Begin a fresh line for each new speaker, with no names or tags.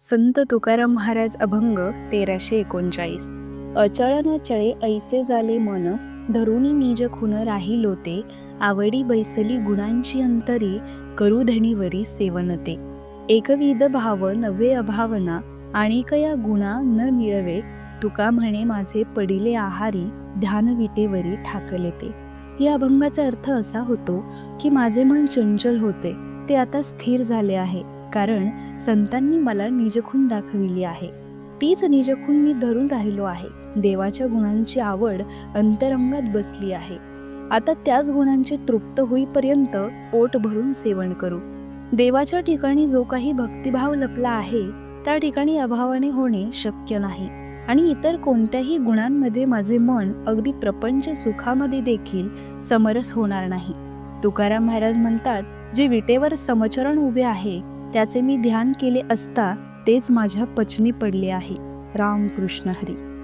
संत तुकाराम महाराज अभंग तेराशे एकोणचाळीस. अचळ चळे ऐसे झाले मन धरुणी निज खुन राहिलो ते. आवडी बैसली गुणांची अंतरी करू धणीवरी सेवनते एकविध भाव नवे अभावना आणि कया गुणा न मिळवे. तुका म्हणे माझे पडिले आहारी ध्यानविटेवरी ठाकले ते. या अभंगाचा अर्थ असा होतो की माझे मन चंचल होते ते आता स्थिर झाले आहे. कारण संतांनी मला निजखून दाखविली आहे. तीच निजखून मी धरून राहिलो आहे. देवाच्या गुणांची आवड अंतरंगात बसली आहे. आता त्याच गुणांचे तृप्त होईपर्यंत पोट भरून सेवन करू. देवाच्या ठिकाणी जो काही भक्तिभाव लपला आहे त्या ठिकाणी अभावाने होणे शक्य नाही. आणि इतर कोणत्याही गुणांमध्ये माझे मन अगदी प्रपंच सुखामध्ये देखील समरस होणार नाही. तुकाराम महाराज म्हणतात जे विटेवर समचरण उभे आहे त्याचे मी ध्यान केले असता तेच माझ्या पचनी पडले आहे. रामकृष्ण हरी.